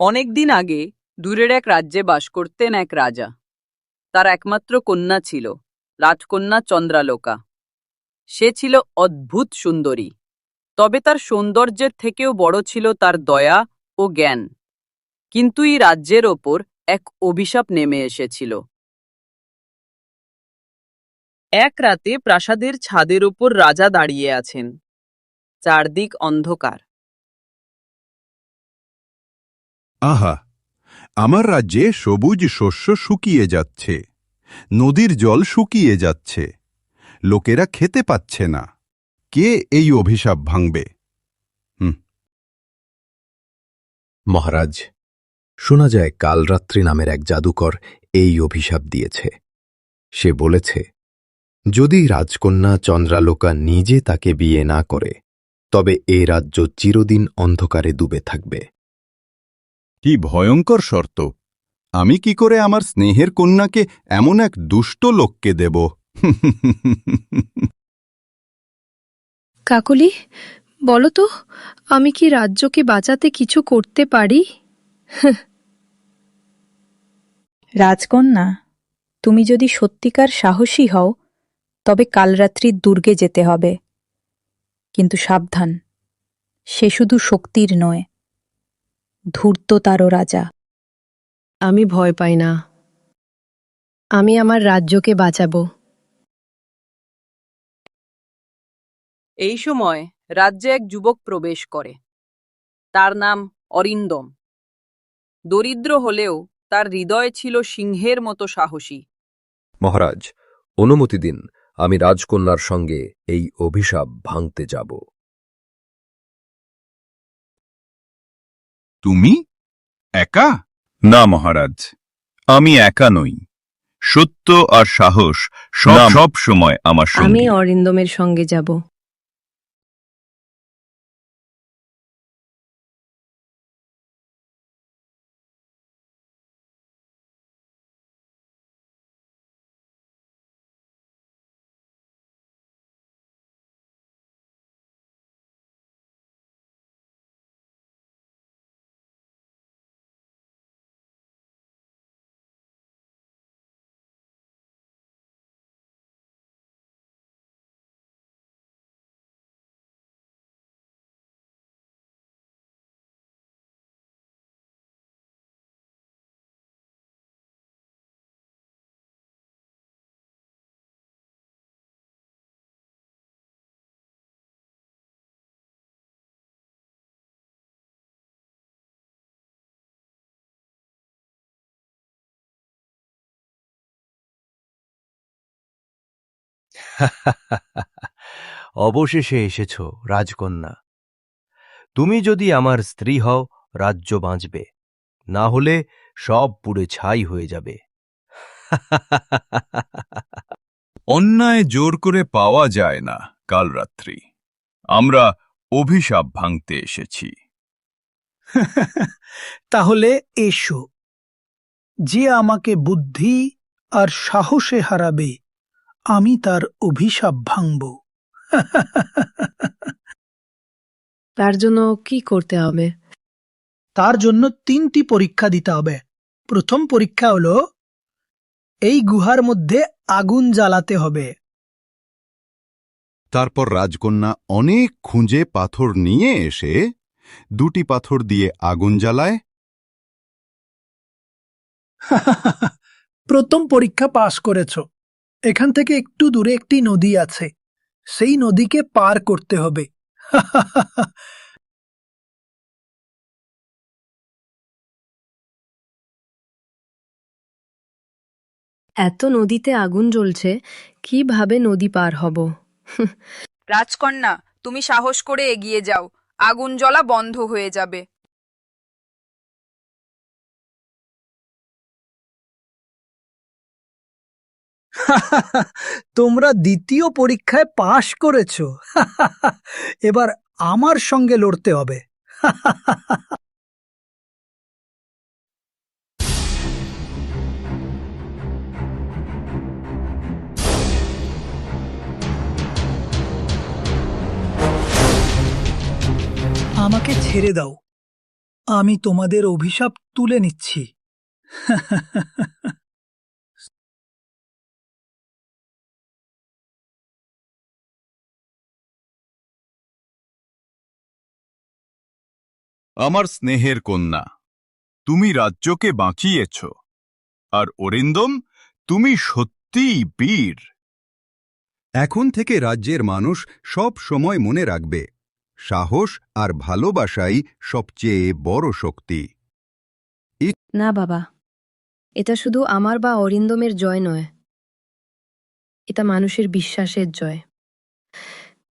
অনেক দিন আগে দূরের এক রাজ্যে বাস করতেন এক রাজা। তার একমাত্র কন্যা ছিল, রাজকন্যা চন্দ্রালোকা। সে ছিল অদ্ভুত সুন্দরী। তবে তার সৌন্দর্যের থেকেও বড় ছিল তার দয়া ও জ্ঞান। কিন্তু এই রাজ্যের ওপর এক অভিশাপ নেমে এসেছিল। এক রাতে প্রাসাদের ছাদের ওপর রাজা দাঁড়িয়ে আছেন। চারদিক অন্ধকার। আহা, আমার রাজ্যে সবুজ শস্য শুকিয়ে যাচ্ছে, নদীর জল শুকিয়ে যাচ্ছে, লোকেরা খেতে পাচ্ছে না, কে এই অভিশাপ ভাঙবে? মহারাজ, শোনা যায় কালরাত্রি নামের এক জাদুকর এই অভিশাপ দিয়েছে। সে বলেছে, যদি রাজকন্যা চন্দ্রালোকা নিজে তাকে বিয়ে না করে, তবে এ রাজ্য চিরদিন অন্ধকারে ডুবে থাকবে। কি ভয়ঙ্কর শর্ত। আমি কি করে আমার স্নেহের কন্যাকে এমন এক দুষ্ট লোককে দেব? কাকলি বলো তো আমি কি রাজ্যকে বাঁচাতে কিছু করতে পারি? রাজকন্যা তুমি যদি সত্যিকার সাহসী হও তবে কাল রাত্রির দুর্গে যেতে হবে। কিন্তু সাবধান সে শুধু শক্তির নয়। ধূর্ত তারও রাজা। আমি ভয় পাই না। আমি আমার রাজ্যকে বাঁচাবো। এই সময় রাজ্যে এক যুবক প্রবেশ করে। তার নাম অরিন্দম। দরিদ্র হলেও তার হৃদয় ছিল সিংহের মতো সাহসী। মহারাজ অনুমতি দিন আমি রাজকন্যার সঙ্গে এই অভিশাপ ভাঙতে যাব। তুমি? একা? না মহারাজ আমি একা নই। সত্য আর সাহস সব সব সময় আমার আমি অরিন্দমের সঙ্গে যাব। অবশেষে এসেছ রাজকন্যা। তুমি যদি আমার স্ত্রী হও রাজ্য বাঁচবে। না হলে সব পুড়ে ছাই হয়ে যাবে। অন্যায় জোর করে পাওয়া যায় না কাল রাত্রি আমরা অভিশাপ ভাঙতে এসেছি। তাহলে এসো। যে আমাকে বুদ্ধি আর সাহসে হারাবে আমি তার অভিশাপ ভাঙব। তার জন্য কি করতে হবে? তার জন্য তিনটি পরীক্ষা দিতে হবে। প্রথম পরীক্ষা হলো এই গুহার মধ্যে আগুন জ্বালাতে হবে। তারপর রাজকন্যা অনেক খুঁজে পাথর নিয়ে এসে দুটি পাথর দিয়ে আগুন জ্বালায়। প্রথম পরীক্ষা পাশ করেছ। এখান থেকে একটু দূরে একটি নদী আছে। সেই নদীকে পার করতে হবে। এত নদীতে আগুন জ্বলছে কীভাবে নদী পার হব? রাজকন্যা তুমি সাহস করে এগিয়ে যাও। আগুন জ্বলা বন্ধ হয়ে যাবে। তোমরা দ্বিতীয় পরীক্ষায় পাশ করেছ। এবার আমার সঙ্গে লড়তে হবে। আমাকে ছেড়ে দাও। আমি তোমাদের অভিশাপ তুলে নিচ্ছি। আমার স্নেহের কন্যা তুমি রাজ্যকে বাঁচিয়েছ আর অরিন্দম তুমি সত্যিই বীর। এখন থেকে রাজ্যের মানুষ সব সময় মনে রাখবে সাহস আর ভালোবাসাই সবচেয়ে বড় শক্তি। না বাবা এটা শুধু আমার বা অরিন্দমের জয় নয় এটা মানুষের বিশ্বাসের জয়।